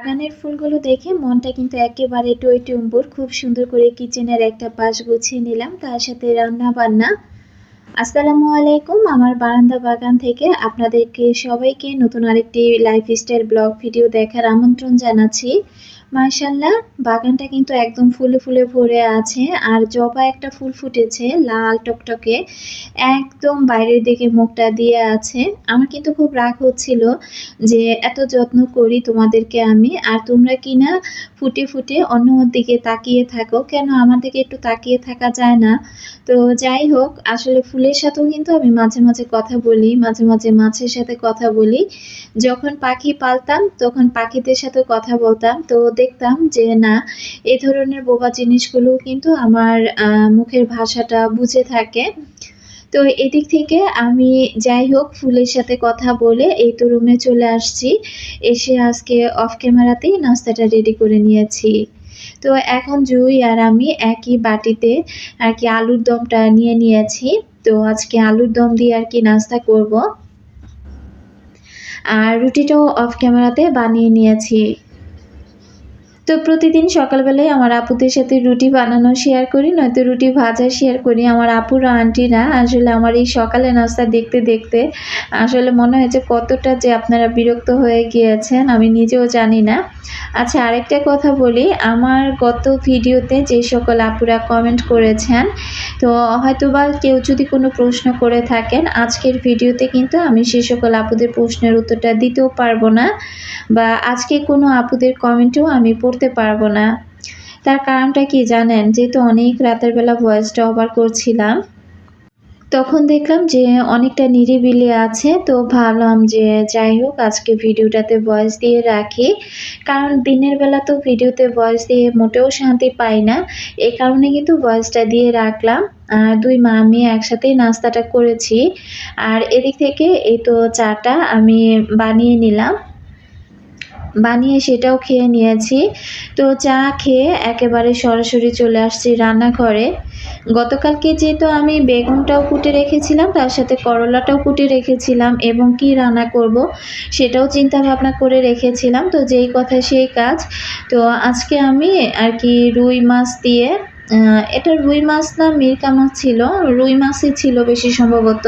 বাগানের ফুলগুলো দেখে মনটা কিন্তু একেবারে টই টুম্বুর খুব সুন্দর করে কিচেনের একটা পাশ গুছিয়ে নিলাম, তার সাথে রান্না বান্না আসসালামু আলাইকুম, আমার বারান্দা বাগান থেকে আপনাদেরকে সবাইকে নতুন আরেকটি লাইফস্টাইল ব্লগ ভিডিও দেখার আমন্ত্রণ জানাচ্ছি। মার্শাল্লাহ বাগানটা কিন্তু একদম ফুলে ফুলে ভরে আছে। আর জবা একটা ফুল ফুটেছে লাল টকটকে, একদম বাইরের দিকে মুখটা দিয়ে আছে। আমার কিন্তু খুব রাগ হচ্ছিল যে এত যত্ন করি তোমাদেরকে আমি, আর তোমরা কি না ফুটে ফুটে অন্য দিকে তাকিয়ে থাকো। কেন আমার দিকে একটু তাকিয়ে থাকা যায় না? তো যাই হোক, আসলে ফুলের সাথেও কিন্তু আমি মাঝে মাঝে কথা বলি, মাঝে মাঝে মাছের সাথে কথা বলি। যখন পাখি পালতাম, তখন পাখিদের সাথে কথা বলতাম। তো দেখতাম যে, না, এ ধরনের বোবা জিনিসগুলো কিন্তু আমার মুখের ভাষাটা বুঝে থাকে। তো এদিক থেকে আমি যাই হোক ফুলের সাথে কথা বলে এই তো রুমে চলে আসছি। এসে আজকে অফ ক্যামেরাতেই নাস্তাটা রেডি করে নিয়েছি। তো এখন জুই আর আমি একই বাটিতে আর কি আলুর দমটা নিয়ে নিয়েছি। তো আজকে আলুর দম দিয়ে আর কি নাস্তা করব। আর রুটিটাও অফ ক্যামেরাতে বানিয়ে নিয়েছি। তো প্রতিদিন সকালবেলায় আমার আপুদের সাথে রুটি বানানো শেয়ার করি, নয়তো রুটি ভাজা শেয়ার করি। আমার আপুর আন্টিরা আসলে আমার এই সকালে নাস্তা দেখতে দেখতে আসলে মনে হয়েছে কতটা যে আপনারা বিরক্ত হয়ে গিয়েছেন, আমি নিজেও জানি না। আচ্ছা আরেকটা কথা বলি, আমার গত ভিডিওতে যে সকল আপুরা কমেন্ট করেছেন, তো হয়তোবা কেউ যদি কোনো প্রশ্ন করে থাকেন, আজকের ভিডিওতে কিন্তু আমি সে সকল আপুদের প্রশ্নের উত্তরটা দিতেও পারব না। বা আজকে কোনো আপুদের কমেন্টও আমি পড়তে পারব না। তার কারণটা কি জানেন? যেহেতু অনেক রাতের বেলা ভয়েসটা ওভার করছিলাম, তখন দেখলাম যে অনেকটা নিরিবিলি আছে। তো ভাবলাম যে যাই হোক, আজকে ভিডিওটাতে ভয়েস দিয়ে রাখি। কারণ দিনের বেলা তো ভিডিওতে ভয়েস দিয়ে মোটেও শান্তি পাই না। এই কারণে কিন্তু ভয়েসটা দিয়ে রাখলাম। আর দুই মা, আমি একসাথেই নাস্তাটা করেছি। আর এদিক থেকে এই তো চাটা আমি বানিয়ে নিলাম। বানিয়ে সেটাও খেয়ে নিয়েছি। তো চা খেয়ে একেবারে সরাসরি চলে আসছি রান্নাঘরে। গতকালকে যেহেতু আমি বেগুনটাও কুটে রেখেছিলাম, তার সাথে করলাটাও কুটে রেখেছিলাম এবং কি রান্না করব সেটাও চিন্তা ভাবনা করে রেখেছিলাম। তো যেই কথা সেই কাজ। তো আজকে আমি আর কি রুই মাছ দিয়ে এটা রুই মাছ না মিরকা মাছ ছিল। রুই মাছই ছিল বেশি সম্ভবত।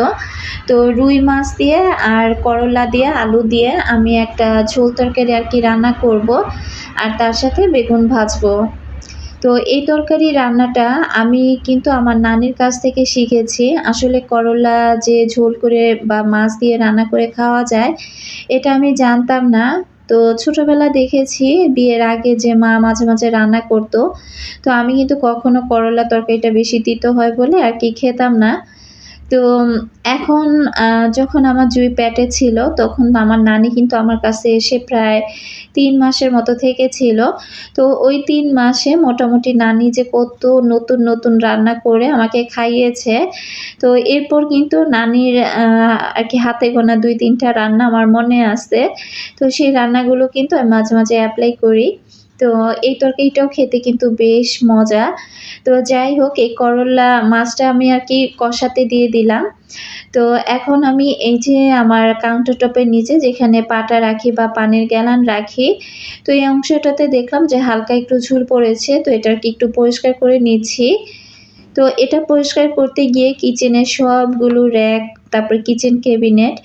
তো রুই মাছ দিয়ে আর করলা দিয়ে, আলু দিয়ে আমি একটা ঝোল তরকারি আর কি রান্না করব। আর তার সাথে বেগুন ভাজবো। তো এই তরকারি রান্নাটা আমি কিন্তু আমার নানির কাছ থেকে শিখেছি। আসলে করলা যে ঝোল করে বা মাছ দিয়ে রান্না করে খাওয়া যায়, এটা আমি জানতাম না। তো ছোটবেলা দেখেছি বিয়ের আগে যে মা মাঝে মাঝে রান্না করতো। তো আমি কিন্তু কখনো করলা তরকারিটা বেশি তিতো হয় বলে আর কি খেতাম না। তো এখন যখন আমার জুই প্যাটে ছিল, তখন আমার নানি কিন্তু আমার কাছে এসে প্রায় তিন মাসের মতো থেকেছিল তো ওই তিন মাসে মোটামুটি নানি যে কত নতুন নতুন রান্না করে আমাকে খাইয়েছে, তো এরপর কিন্তু নানির আর কি হাতে গোনা দুই তিনটা রান্না আমার মনে আছে। তো সেই রান্নাগুলো কিন্তু আমি মাঝে মাঝে অ্যাপ্লাই করি। তো এই তরকারিটাও খেতে কিন্তু বেশ মজা। তো যাই হোক, এই করলা মাছটা আমি আর কি কষাতে দিয়ে দিলাম। তো এখন আমি এই যে আমার কাউন্টার টপের নিচে যেখানে পাটা রাখি বা পানের গ্যালান রাখি, তো এই অংশটাতে দেখলাম যে হালকা একটু ঝুল পড়েছে, তো এটা কি একটু পরিষ্কার করে নিচ্ছি। তো এটা পরিষ্কার করতে গিয়ে কিচেনের সবগুলো র্যাক তারপর কিচেন ক্যাবিনেট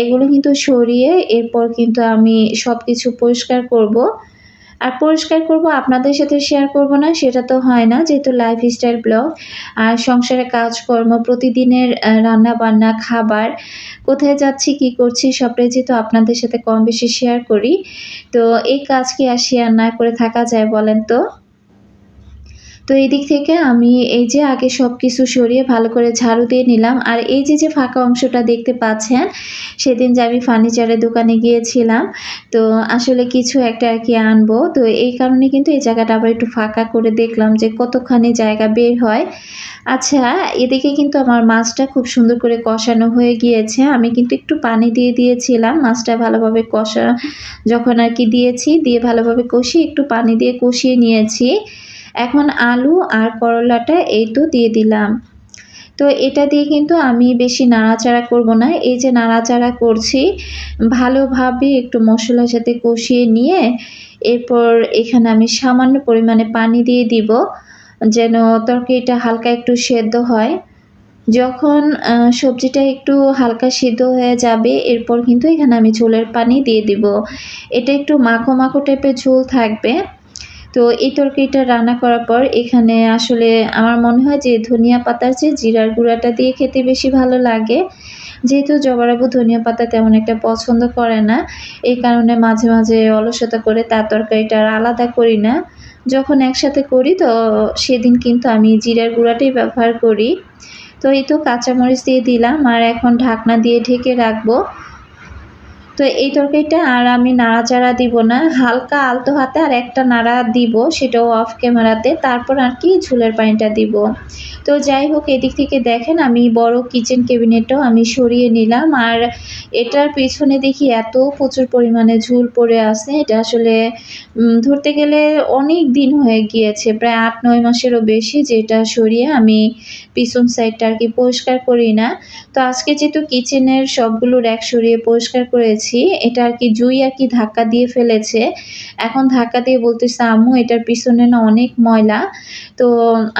এগুলো কিন্তু সরিয়ে এরপর কিন্তু আমি সব কিছু পরিষ্কার করব। আর পরিষ্কার করব, আপনাদের সাথে শেয়ার করব না, সেটা তো হয় না, যেহেতু লাইফস্টাইল ব্লগ আর সংসারে কাজকর্ম, প্রতিদিনের রান্না বান্না খাবার, কোথায় যাচ্ছি, কি করছি, সবটাই যেহেতু আপনাদের সাথে কম বেশি শেয়ার করি, তো এই কাজ কি আর শেয়ার না করে থাকা যায় বলেন তো? তো এই দিক থেকে আমি এই যে আগে সব কিছু সরিয়ে ভালো করে ঝাড়ু দিয়ে নিলাম। আর এই যে যে ফাঁকা অংশটা দেখতে পাচ্ছেন, সেদিন যে আমি ফার্নিচারের দোকানে গিয়েছিলাম, তো আসলে কিছু একটা আর কি আনব। তো এই কারণে কিন্তু এই জায়গাটা আবার একটু ফাঁকা করে দেখলাম যে কতখানি জায়গা বের হয়। আচ্ছা এদিকে কিন্তু আমার মাছটা খুব সুন্দর করে কষানো হয়ে গিয়েছে। আমি কিন্তু একটু পানি দিয়ে দিয়েছিলাম, মাছটা ভালোভাবে কষা, যখন আর কি দিয়েছি, দিয়ে ভালোভাবে কষিয়ে একটু পানি দিয়ে কষিয়ে নিয়েছি। এখন আলু আর করলাটা এই তো দিয়ে দিলাম। তো এটা দিয়ে কিন্তু আমি বেশি নাড়াচাড়া করব না। এই যে নাড়াচাড়া করছি, ভালোভাবে একটু মশলার সাথে কষিয়ে নিয়ে এরপর এখানে আমি সামান্য পরিমাণে পানি দিয়ে দিব, যেন তরকারিটা হালকা একটু সেদ্ধ হয়। যখন সবজিটা একটু হালকা সিদ্ধ হয়ে যাবে, এরপর কিন্তু এখানে আমি ঝোলের পানি দিয়ে দিব। এটা একটু মাখো মাখো টাইপের ঝোল থাকবে। তো এই তরকারিটা রান্না করার পর এখানে আসলে আমার মনে হয় যে ধনিয়া পাতার চেয়ে জিরার গুঁড়াটা দিয়ে খেতে বেশি ভালো লাগে। যেহেতু জবরাবু ধনিয়া পাতা তেমন একটা পছন্দ করে না, এই কারণে মাঝে মাঝে অলসতা করে তার তরকারিটা আর আলাদা করি না। যখন একসাথে করি তো সেদিন কিন্তু আমি জিরার গুঁড়াটাই ব্যবহার করি। তো এই তো কাঁচামরিচ দিয়ে দিলাম আর এখন ঢাকনা দিয়ে ঢেকে রাখব। তো এই তরকারিটা আর আমি নাড়াচাড়া দিব না, হালকা আলতো হাতে আর একটা নাড়া দিব, সেটাও অফ ক্যামেরাতে তারপর আর কি ঝুলের পানিটা দিব। তো যাই হোক, এদিক থেকে দেখেন আমি বড় কিচেন ক্যাবিনেটটাও আমি সরিয়ে নিলাম, আর এটার পেছনে দেখি এত প্রচুর পরিমাণে ঝুল পড়ে আছে, এটা আসলে ধরতে গেলে অনেক দিন হয়ে গিয়েছে, প্রায় আট নয় মাসেরও বেশি যেটা সরিয়ে আমি পিছন সাইডটা আর কি পরিষ্কার করি না। তো আজকে যেহেতু কিচেনের সবগুলো র্যাক সরিয়ে পরিষ্কার করেছি এটা আর কি জুই আর কি ধাক্কা দিয়ে ফেলেছে। এখন ধাক্কা দিয়ে বলতেছে, আম্মু, এটার পিছনে না অনেক ময়লা। তো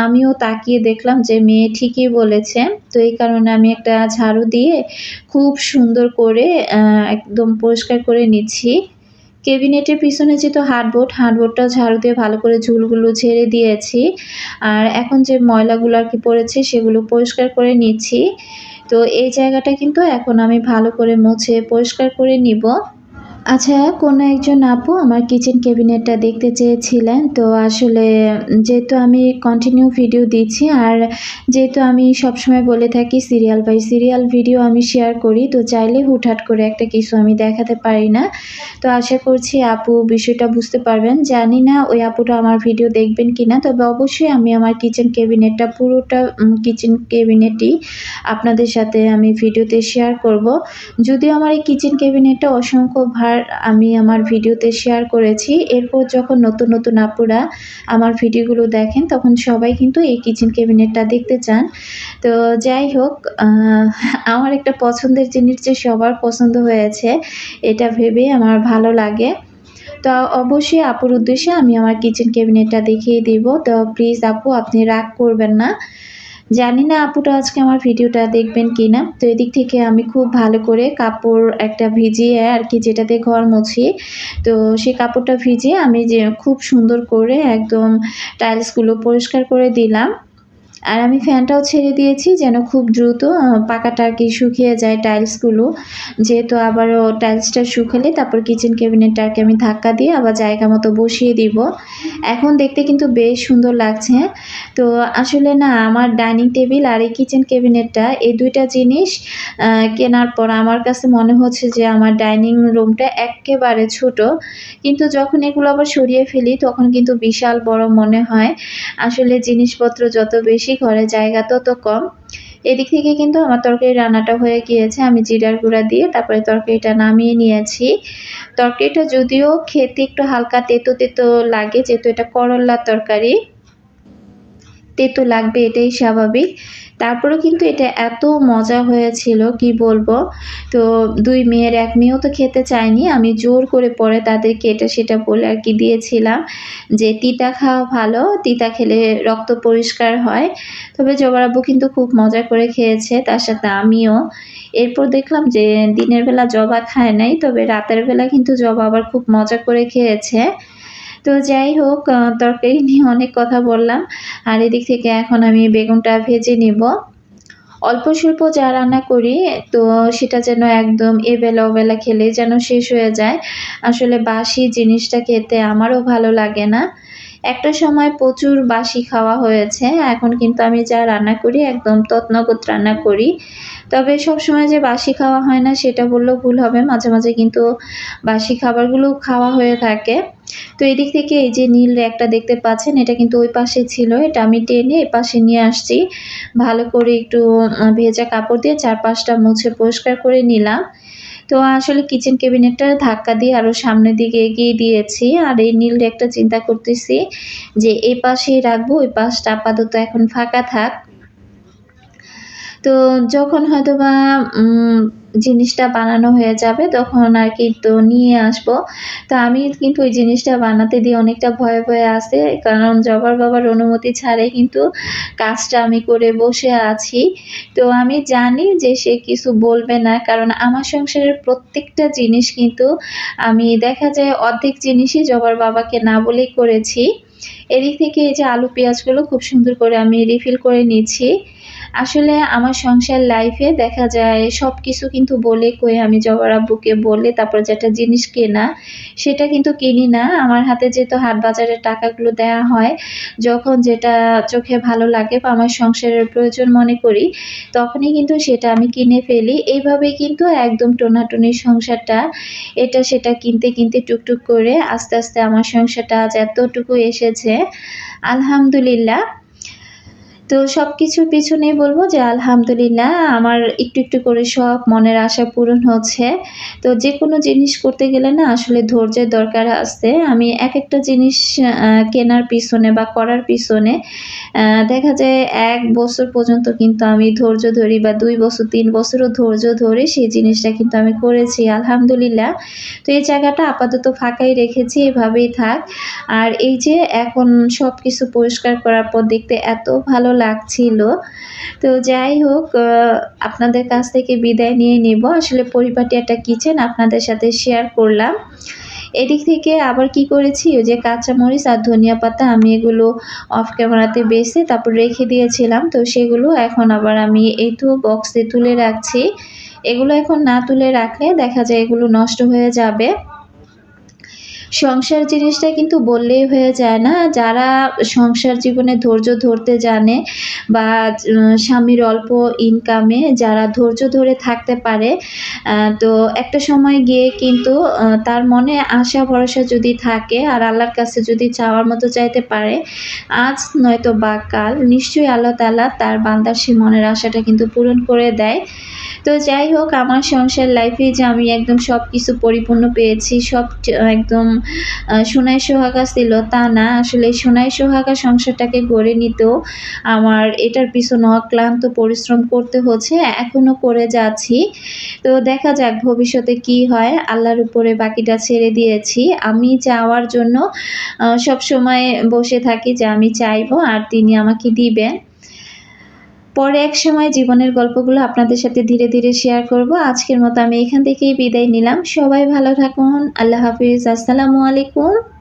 আমিও তাকিয়ে দেখলাম যে মেয়ে ঠিকই বলেছে। তো এই কারণে আমি একটা ঝাড়ু দিয়ে খুব সুন্দর করে একদম পরিষ্কার করে নিচ্ছি। কেবিনেটের পিছনে যেহেতু হার্ডবোর্ড হার্ডবোর্ডটা ঝাড়ু দিয়ে ভালো করে ঝুলগুলো ঝেড়ে দিয়েছি। আর এখন যে ময়লাগুলো আর কি পড়েছে, সেগুলো পরিষ্কার করে নিচ্ছি। তো এই জায়গাটা কিন্তু এখন আমি ভালো করে মুছে পরিষ্কার করে নিব। আচ্ছা কোনো একজন আপু আমার কিচেন ক্যাবিনেটটা দেখতে চেয়েছিলেন। তো আসলে যেহেতু আমি কন্টিনিউ ভিডিও দিচ্ছি আর যেহেতু আমি সবসময় বলে থাকি সিরিয়াল বাই সিরিয়াল ভিডিও আমি শেয়ার করি, তো চাইলে হুটহাট করে একটা কিছু আমি দেখাতে পারি না। তো আশা করছি আপু বিষয়টা বুঝতে পারবেন। জানি না ওই আপুটা আমার ভিডিও দেখবেন কি না তবে অবশ্যই আমি আমার কিচেন ক্যাবিনেটটা পুরোটা কিচেন ক্যাবিনেটই আপনাদের সাথে আমি ভিডিওতে শেয়ার করব। যদিও আমার এই কিচেন ক্যাবিনেটটা অসংখ্য ভার আমি আমার ভিডিওতে শেয়ার করেছি। এরপর যখন নতুন নতুন আপুরা আমার ভিডিওগুলো দেখেন, তখন সবাই কিন্তু এই কিচেন ক্যাবিনেটটা দেখতে চান। তো যাই হোক আমার একটা পছন্দের জিনিস যে সবার পছন্দ হয়েছে, এটা ভেবে আমার ভালো লাগে। তো অবশ্যই আপুর উদ্দেশ্যে আমি আমার কিচেন ক্যাবিনেটটা দেখিয়ে দিব। তো প্লিজ আপু, আপনি রাগ করবেন না। জানি না আপুটা আজকে আমার ভিডিওটা দেখবেন কি না তো এদিক থেকে আমি খুব ভালো করে কাপড় একটা ভিজিয়ে আর কি যেটাতে ঘর মুছি, তো সেই কাপড়টা ভিজিয়ে আমি যে খুব সুন্দর করে একদম টাইলসগুলো পরিষ্কার করে দিলাম। আর আমি ফ্যানটাও ছেড়ে দিয়েছি যেন খুব দ্রুত পাকাটা আর কি শুকিয়ে যায় টাইলসগুলো। যেহেতু আবারও টাইলসটা শুকালে তারপর কিচেন ক্যাবিনেটটাকে আমি ধাক্কা দিয়ে আবার জায়গা মতো বসিয়ে দিব। এখন দেখতে কিন্তু বেশ সুন্দর লাগছে। তো আসলে না, আমার ডাইনিং টেবিল আর এই কিচেন ক্যাবিনেটটা এই দুইটা জিনিস কেনার পর আমার কাছে মনে হচ্ছে যে আমার ডাইনিং রুমটা একেবারে ছোট। কিন্তু যখন এগুলো আবার সরিয়ে ফেলি তখন কিন্তু বিশাল বড় মনে হয়। আসলে জিনিসপত্র যত বেশি ঘরে জায়গা তত কম। এদিক থেকে কিন্তু আমার তরকারি রান্নাটা হয়ে গিয়েছে। আমি জিরার গুঁড়া দিয়ে তারপরে তরকারিটা নামিয়ে নিয়েছি। তরকারিটা যদিও খেতে একটু হালকা তেতো তেতো লাগে, যেহেতু এটা করল্লার তরকারি। তেতো লাগবে, এটাই স্বাভাবিক। তারপরেও কিন্তু এটা এত মজা হয়েছিল, কি বলব? তো দুই মেয়ের এক মেয়েও তো খেতে চায়নি, আমি জোর করে পরে তাদেরকে এটা সেটা বলে আর কি দিয়েছিলাম যে তিতা খাওয়া ভালো, তিতা খেলে রক্ত পরিষ্কার হয়। তবে জবারাব্বু কিন্তু খুব মজা করে খেয়েছে, তার সাথে আমিও। এরপর দেখলাম যে দিনের বেলা জবা খায় নাই, তবে রাতের বেলা কিন্তু জবা আবার খুব মজা করে খেয়েছে। তো যাই হোক তরকারি নিয়ে অনেক কথা বললাম। আর এদিক থেকে এখন আমি বেগুনটা ভেজে নিব। অল্প স্বল্প যা রান্না করি, তো সেটা যেন একদম এবেলা ওবেলা খেলে যেন শেষ হয়ে যায়। আসলে বাসি জিনিসটা খেতে আমারও ভালো লাগে না। একটা সময় প্রচুর বাসি খাওয়া হয়েছে, এখন কিন্তু আমি যা রান্না করি, একদম তৎনগত রান্না করি। তবে সব সময় যে বাসি খাওয়া হয় না, সেটা বললেও ভুল হবে। মাঝে মাঝে কিন্তু বাসি খাবারগুলো খাওয়া হয়ে থাকে। তো এদিক থেকে এই যে নীল একটা দেখতে পাচ্ছেন, এটা কিন্তু ওই পাশে ছিল, এটা আমি টেনে এই পাশে নিয়ে আসছি। ভালো করে একটু ভেজা কাপড় দিয়ে চারপাশটা মুছে পরিষ্কার করে নিলাম। তো আসলে কিচেন ক্যাবিনেটটা ধাক্কা দিয়ে আরও সামনের দিকে এগিয়ে দিয়েছি, আর এই নীল একটা চিন্তা করতেছি যে এই পাশেই রাখব, ওই পাশটা আপাতত এখন ফাঁকা থাক। তো যখন হয়তোবা জিনিসটা বানানো হয়ে যাবে তখন আর কি তো নিয়ে আসব। তো আমি কিন্তু ওই জিনিসটা বানাতে দিয়ে অনেকটা ভয়ে, ভয়ে আছি। কারণ জবার বাবার অনুমতি ছাড়াই কিন্তু কাজটা আমি করে বসে আছি। তো আমি জানি যে সে কিছু বলবে না। কারণ আমার সংসারের প্রত্যেকটা জিনিস কিন্তু আমি দেখা যায় অর্ধেক জিনিসই জবার বাবাকে না বলেই করেছি। এদিক থেকে এই যে আলু পেঁয়াজগুলো খুব সুন্দর করে আমি রিফিল করে নিচ্ছি। আসলে আমার সংসার লাইফে দেখা যায় সব কিছু কিন্তু বলে কয়ে আমি জবার আব্বুকে বলে তারপর যেটা জিনিস কেনা সেটা কিন্তু কিনি না। আমার হাতে যেহেতু হাট বাজারের টাকাগুলো দেয়া হয়, যখন যেটা চোখে ভালো লাগে বা আমার সংসারের প্রয়োজন মনে করি তখনই কিন্তু সেটা আমি কিনে ফেলি। এইভাবেই কিন্তু একদম টোনাটুনি সংসারটা এটা সেটা কিনতে, কিনতে টুকটুক করে আস্তে, আস্তে আমার সংসারটা আজ এতটুকু এসেছে। আলহামদুলিল্লাহ। তো সব কিছুর পিছনেই বলব যে আলহামদুলিল্লাহ আমার একটু, একটু করে সব মনের আশা পূরণ হচ্ছে। তো যে কোনো জিনিস করতে গেলে না আসলে ধৈর্যের দরকার আছে। আমি এক একটা জিনিস কেনার পিছনে বা করার পিছনে দেখা যায় এক বছর পর্যন্ত কিন্তু আমি ধৈর্য ধরি বা দুই বছর তিন বছরও ধৈর্য ধরে সেই জিনিসটা কিন্তু আমি করেছি আলহামদুলিল্লাহ। তো এই জায়গাটা আপাতত ফাঁকাই রেখেছি এভাবেই থাক। আর এই যে এখন সব কিছু পরিষ্কার করার পর দেখতে এত ভালো লাগছিল। তো যাই হোক আপনাদের কাছ থেকে বিদায় নিয়ে নিব। আসলে পরিপাটি একটা কিচেন আপনাদের সাথে শেয়ার করলাম। এদিক থেকে আবার কি করেছি ওই যে কাঁচামরিচ আর ধনিয়া পাতা আমি এগুলো অফ ক্যামেরাতে বেছে তারপর রেখে দিয়েছিলাম। তো সেগুলো এখন আবার আমি এই তো বক্সে তুলে রাখছি। এগুলো এখন না তুলে রাখলে দেখা যায় এগুলো নষ্ট হয়ে যাবে। সংসার জিনিসটা কিন্তু বললেই হয়ে যায় না। যারা সংসার জীবনে ধৈর্য ধরতে জানে বা স্বামীর অল্প ইনকামে যারা ধৈর্য ধরে থাকতে পারে তো একটা সময় গিয়ে কিন্তু তার মনে আশা ভরসা যদি থাকে আর আল্লাহর কাছে যদি চাওয়ার মতো চাইতে পারে, আজ নয়তো বা কাল নিশ্চয়ই আল্লাহ তালা তার বান্দার সে মনের আশাটা কিন্তু পূরণ করে দেয়। তো যাই হোক আমার সংসার লাইফে যে আমি একদম সব কিছু পরিপূর্ণ পেয়েছি, সব একদম আ সোনায় সোহাগা ছিল, তা না। আসলে সোনাই সোহাগা সংসারটাকে গড়ে নিতেও আমার এটার পিছনে অক্লান্ত পরিশ্রম করতে হচ্ছে। এখনও করে যাচ্ছি। তো দেখা যাক ভবিষ্যতে কি হয়। আল্লাহর উপরে বাকিটা ছেড়ে দিয়েছি। আমি চাওয়ার জন্য আ সবসময় বসে থাকি যে আমি চাইব, আর তিনি আমাকে দিবেন। পরে এক সময় জীবনের গল্পগুলো আপনাদের সাথে ধীরে, ধীরে শেয়ার করব। আজকের মতো আমি এখান থেকেই বিদায় নিলাম। সবাই ভালো থাকুন। আল্লাহ হাফিজ। আসসালামু আলাইকুম।